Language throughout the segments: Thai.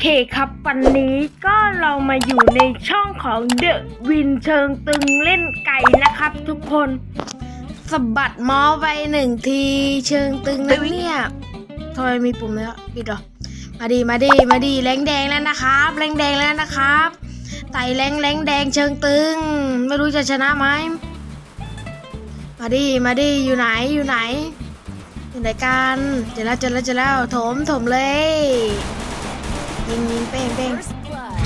เคครับ วันนี้ก็เรามาอยู่ในช่องของเดอะวินเชิงตึงเล่นไก่นะครับ ทุกคนสะบัดมาส์ไปหนึ่งทีเชิงตึงนะเนี่ยทำไมมีปุ่มแล้วปิดหรอมาดีมาดีมาดีแรงแดงแล้วนะครับแรงแดงแล้วนะครับไต่แรงแรงแดงเชิงตึง ไม่รู้จะชนะไหมมาดีมาดีอยู่ไหนอยู่ไหนอยู่ไหนกันเจอแล้วเจอแล้วเจอแล้วถมถมเลย ยิงยิงเป้งเป้ง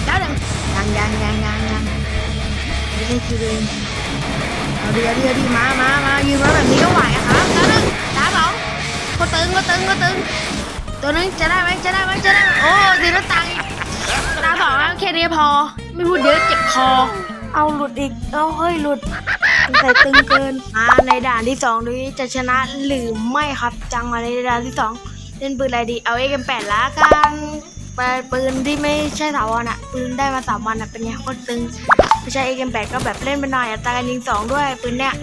แล้วหนึ่งยังยังยังยังยังไม่ใช่คิวเองเอาดีเอาดีเอาดีมามามายืนไว้แบบนี้ก็ไหวอะครับแล้วหนึ่งดาวสองก็ตึงก็ตึงก็ตึง ตัวนึงจะได้ไหมจะได้ไหมจะได้ไหมโอ้ตีแล้วตังค์ดาวสองแล้วแค่นี้พอ ไม่พูดเยอะเจ็บคอ เอาหลุดอีก เอาเฮ้ยหลุดใส่ตึงเกินอ่าในด่านที่สองนี้จะชนะหรือไม่ครับ จังมาในด่านที่สองเล่นปืนอะไรดี เอาเอ็กแปดละกัน ไปปืนที่ไม่ใช่ถาวรอะ ปืนได้มาสามวันอะเป็นไงโคตรตึงไม่ใช่เอ็กมแปดก็แบบเล่นไปหน่อยอัตราการยิงสองด้วยปืนเนี้ย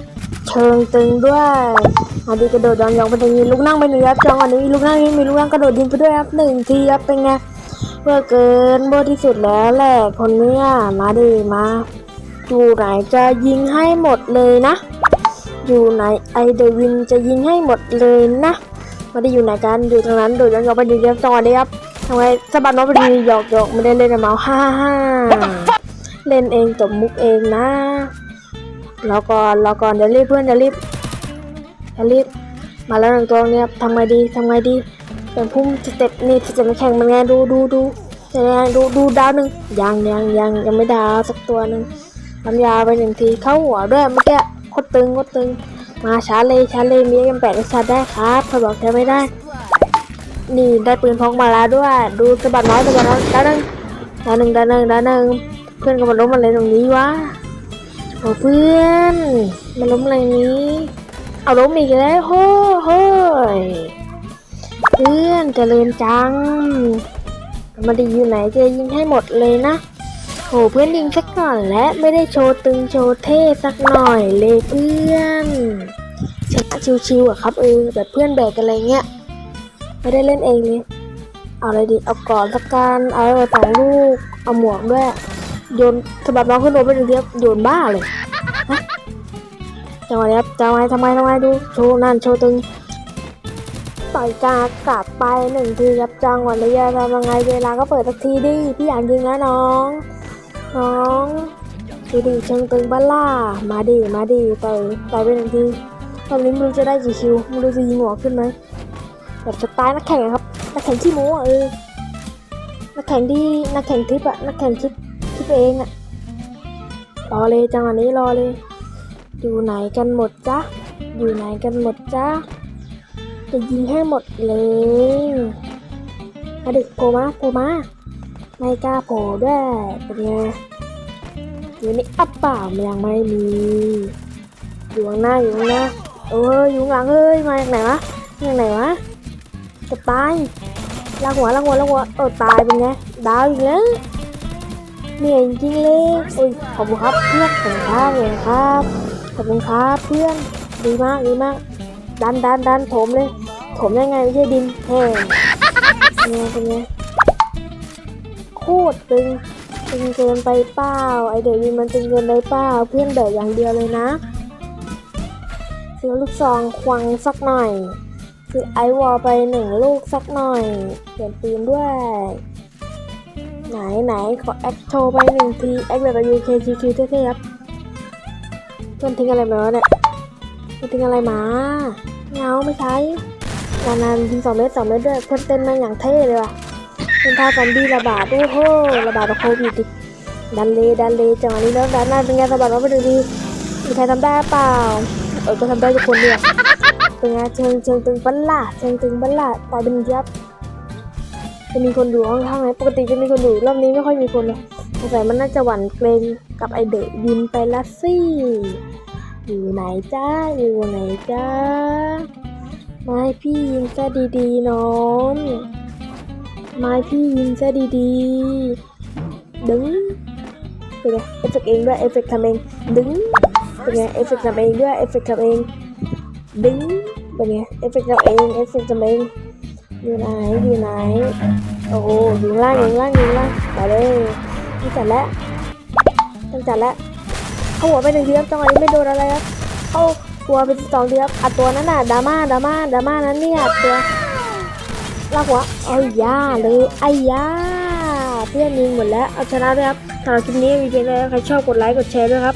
เชิงตึงด้วยอันนี้กระโดดยองยองไปตรงนี้ลูกนั่งไปหนึ่งครับจังหวะนี้ลูกนั่งนี้มีลูกนั่งกระโดดยิงไปด้วยครับหนึ่งทีครับเป็นไงเพื่อเกินโบที่สุดแล้วแหละคนเนี้ยมาดิมาอยู่ไหนจะยิงให้หมดเลยนะ อยู่ไหนไอเดวินจะยิงให้หมดเลยนะมาได้อยู่ไหนกันอยู่ตรงนั้นโดดยองยองไปหนึ่งครับจังหวะนี้ครับ ทำไมสะบัดน้องไปดีหยอกหยอกไม่ได้เล่นกับเมาส์ฮ่าฮ่าเล่นเองจบมุกเองนะรอก่อนรอก่อนเดี๋ยวรีบเพื่อนเดี๋ยวรีบเดี๋ยวรีบ มาแล้วหนึ่งตัวเนี่ยทำไงดีทำไงดีเป็นพุ่มสเต็ปนี่สเต็ปแข่งมันไงดูดูดูจะไงดูดูดาวหนึ่งยังยังยังยังไม่ดาวสักตัวหนึ่งน้ำยาไปหนึ่งทีเข้าหัวด้วยเมื่อกี้โคตรตึงโคตรตึง มาชาเลยชาเลยมีกันแปดชาร์จได้ครับเขาบอกใช้ไม่ได้ นี่ได้ปืนพกมาแล้วด้วย ดูสะบัดน้อยสะบัดน้อยด้านหนึ่งด้านหนึ่งด้านหนึ่งด้านหนึ่งเพื่อนก็มาล้มอะไรตรงนี้วะโอ้เพื่อนมาล้มอะไรนี้ เอาล้มอีกแล้วโฮ้เฮ้ยเพื่อนเจริญจังมาดีอยู่ไหนจะยิงให้หมดเลยนะโอ้เพื่อนยิงสักก่อนและไม่ได้โชว์ตึงโชว์เท่สักหน่อยเลยเพื่อนชนะชิวๆอะครับเออแบบเพื่อนแบกอะไรเงี้ย ไม่ได้เล่นเองเลยเอาอะไรดีเอาก่อนสักการเอาไว้สองลูก เอาหมวกด้วย โยนสะบัดน้องขึ้นรถไปหนึ่งทีครับโยนบ้าเลยจังหวะนี้ครับจังหวะทำไมทำไมดู โชว์นั่นโชว์ตึงต่อยกากาดไปหนึ่งทีครับจังหวะระยะทำยังไงเวลาก็เปิดสักทีดิพี่อยากยิงแล้วน้อง น้องดูดิเชิงตึงบ้าล่า มาดิมาดิต่อยต่อยไปหนึ่งทีตอนนี้ไม่รู้จะได้กี่คิวไม่รู้จะยิงหัวขึ้นไหม แบบสไตล์นักแข่งครับนักแข่งที่โม้อะเออนักแข่งที่นักแข่งทิปอะนักแข่งทิปคิดเองอะรอเลยจังหวะนี้รอเลย อยู่ไหนกันหมดจ๊ะอยู่ไหนกันหมดจ๊ะจะยิงให้หมดเลยมาดิโผล่มาโผล่มาไม่กล้าโผล่ด้วยเป็นไงอยู่นี่อัปเปล่ายังไม่มี อยู่ข้างหน้าอยู่ข้างหน้าเอออยู่ข้างหลังเอ้ยมาจากไหนวะจากไหนวะ จะตายลากหัวลากหัวลากหัวเออตายเป็นไงดาวอีกแล้วเหนื่อยจริงเลยโอ้ยขอบคุณครับเพื่อนขอบคุณครับเลยครับขอบคุณครับเพื่อนดีมากดีมาก ดันดันดันถมเลยถมยังไงไม่ใช่ดินแห้งเป็นไงเป็นไงโคตรตึงตึงเกินไปเปล่าไอเด็กวินมันตึงเกินไปเปล่าเพื่อนแบกอย่างเดียวเลยนะซื้อลูกซองควังสักหน่อย ซื้อไอวอลไปหนึ่งลูกสักหน่อย เปลี่ยนปืนด้วย ไหนไหนขอแอคโชว์ไปหนึ่งทีแอคแบบยูเคชิวๆเท่ๆครับเพื่อนทิ้งอะไรมาวะเนี่ยเพื่อนทิ้งอะไรมาเงาไม่ใช้นานๆทิ้งสองเมตรสองเมตรด้วยเพื่อนเต้นมาอย่างเท่เลยว่ะเป็นท่าซอมบี้ระบาดโอ้โหระบาดโควิดดิดันเลยดันเลยจังหวะนี้แล้วดันหน้าเป็นไงสะบัดมาไปดูดีมีใครทำได้เปล่าเออก็ทำได้ทุกคนเนี่ย เป็นไงเชิงเชิงตึงบัลล่าเชิงตึงบัลล่าต่อยเป็นยับ จะมีคนดูข้างๆไหมปกติจะมีคนดูรอบนี้ไม่ค่อยมีคนเลยสงสัยมันน่าจะหวั่นเกรงกับไอเดะบินไปละสิอยู่ไหนจ้าอยู่ไหนจ้ามาให้พี่ยิงซะดีๆน้องมาให้พี่ยิงซะดีๆ ดึงเป็นไงเอฟเฟกต์เองด้วยเอฟเฟกต์ทำเอง ดึงเป็นไงเอฟเฟกต์ทำเองด้วยเอฟเฟกต์ทำเอง ดึงเป็นไงเอฟเฟกต์ทำเองเอฟเฟกต์ทำเองอยู่ไหนอยู่ไหนโอ้โหยิงล่างยิงล่างยิงล่างไปเลยต้องจัดแล้วต้องจัดแล้วเข้าหัวไปหนึ่งทีครับจังหวะนี้ไม่โดนอะไรครับเข้าหัวไปสองทีครับอัดตัวนั้นน่ะดราม่าดราม่าดราม่านั้นเนี่ยตัวลากหัวเอ้ยย่าเลยไอ้ย่าเพื่อนยิงหมดแล้วเอาชนะด้วยครับสำหรับคลิปนี้มีเพียงเท่านี้ใครชอบกดไลค์กดแชร์ด้วยครับ